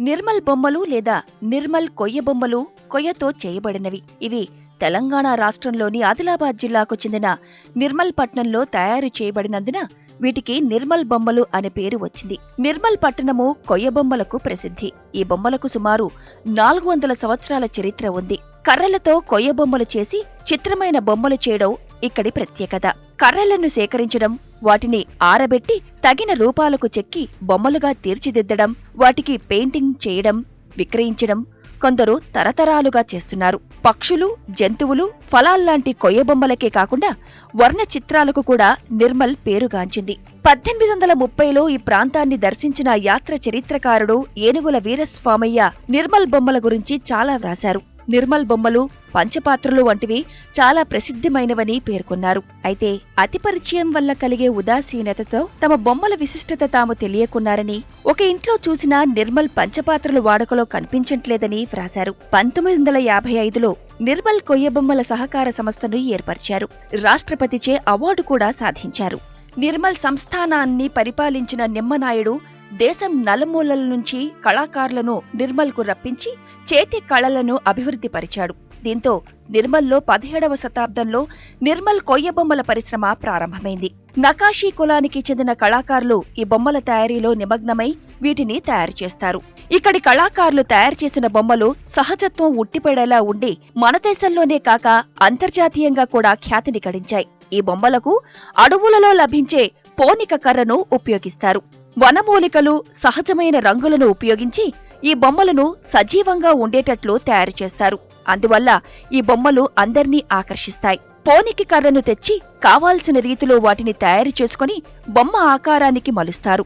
నిర్మల్ బొమ్మలు లేదా నిర్మల్ కొయ్య బొమ్మలు కొయ్యతో చేయబడినవి. ఇవి తెలంగాణ రాష్ట్రంలోని ఆదిలాబాద్ జిల్లాకు చెందిన నిర్మల్ పట్నంలో తయారు చేయబడినందున వీటికి నిర్మల్ బొమ్మలు అనే పేరు వచ్చింది. నిర్మల్ పట్టణము కొయ్య బొమ్మలకు ప్రసిద్ధి. ఈ బొమ్మలకు సుమారు నాలుగు వందల సంవత్సరాల చరిత్ర ఉంది. కర్రలతో కొయ్య బొమ్మలు చేసి చిత్రమైన బొమ్మలు చేయడం ఇక్కడి ప్రత్యేకత. కర్రలను సేకరించడం వాటిని ఆరబెట్టి తగిన రూపాలకు చెక్కి బొమ్మలుగా తీర్చిదిద్దడం వాటికి పెయింటింగ్ చేయడం విక్రయించడం కొందరు తరతరాలుగా చేస్తున్నారు. పక్షులు జంతువులు ఫలాల్లాంటి కొయ్య బొమ్మలకే కాకుండా వర్ణ చిత్రాలకు కూడా నిర్మల్ పేరుగాంచింది. పద్దెనిమిది వందల ముప్పైలో ఈ ప్రాంతాన్ని దర్శించిన యాత్ర చరిత్రకారుడు ఏనుగుల వీరస్వామయ్య నిర్మల్ బొమ్మల గురించి చాలా వ్రాశారు. నిర్మల్ బొమ్మలు పంచపాత్రలు వంటివి చాలా ప్రసిద్ధమైనవని పేర్కొన్నారు. అయితే అతి పరిచయం వల్ల కలిగే ఉదాసీనతతో తమ బొమ్మల విశిష్టత తాము తెలియకున్నారని ఒక ఇంట్లో చూసిన నిర్మల్ పంచపాత్రలు వాడుకలో కనిపించట్లేదని వ్రాశారు. పంతొమ్మిది వందల యాభై ఐదులో నిర్మల్ కొయ్యబొమ్మల సహకార సంస్థను ఏర్పరిచారు. రాష్ట్రపతిచే అవార్డు కూడా సాధించారు. నిర్మల్ సంస్థానాన్ని పరిపాలించిన నిమ్మనాయుడు దేశం నలుమూలల నుంచి కళాకారులను నిర్మల్కు రప్పించి చేతి కళలను అభివృద్ధి పరిచాడు దీంతో నిర్మల్లో పదిహేడవ శతాబ్దంలో నిర్మల్ కొయ్య బొమ్మల పరిశ్రమ ప్రారంభమైంది. నకాషీ కులానికి చెందిన కళాకారులు ఈ బొమ్మల తయారీలో నిమగ్నమై వీటిని తయారు చేస్తారు. ఇక్కడి కళాకారులు తయారు చేసిన బొమ్మలు సహజత్వం ఉట్టిపడేలా ఉండి మన దేశంలోనే కాక అంతర్జాతీయంగా కూడా ఖ్యాతిని గడించాయి. ఈ బొమ్మలకు అడవులలో లభించే పోనిక కర్రను ఉపయోగిస్తారు. వనమూలికలు సహజమైన రంగులను ఉపయోగించి ఈ బొమ్మలను సజీవంగా ఉండేటట్లు తయారు చేస్తారు. అందువల్ల ఈ బొమ్మలు అందర్నీ ఆకర్షిస్తాయి. పోనికి కర్రను తెచ్చి కావాల్సిన రీతిలో వాటిని తయారు చేసుకుని బొమ్మ ఆకారానికి మలుస్తారు.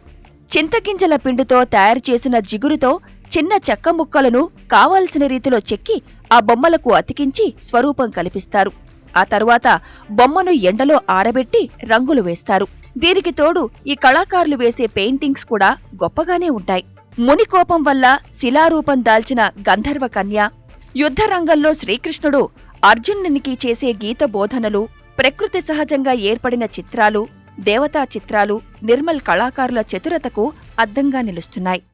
చింతగింజల పిండితో తయారు చేసిన జిగురుతో చిన్న చెక్క ముక్కలను కావాల్సిన రీతిలో చెక్కి ఆ బొమ్మలకు అతికించి స్వరూపం కల్పిస్తారు. ఆ తరువాత బొమ్మను ఎండలో ఆరబెట్టి రంగులు వేస్తారు. దీనికి తోడు ఈ కళాకారులు వేసే పెయింటింగ్స్ కూడా గొప్పగానే ఉంటాయి. ముని కోపం వల్ల శిలారూపం దాల్చిన గంధర్వ కన్య యుద్ధ రంగంలో శ్రీకృష్ణుడు అర్జునునికి చేసే గీత బోధనలు ప్రకృతి సహజంగా ఏర్పడిన చిత్రాలు దేవతా చిత్రాలు నిర్మల్ కళాకారుల చతురతకు అద్దంగా నిలుస్తున్నాయి.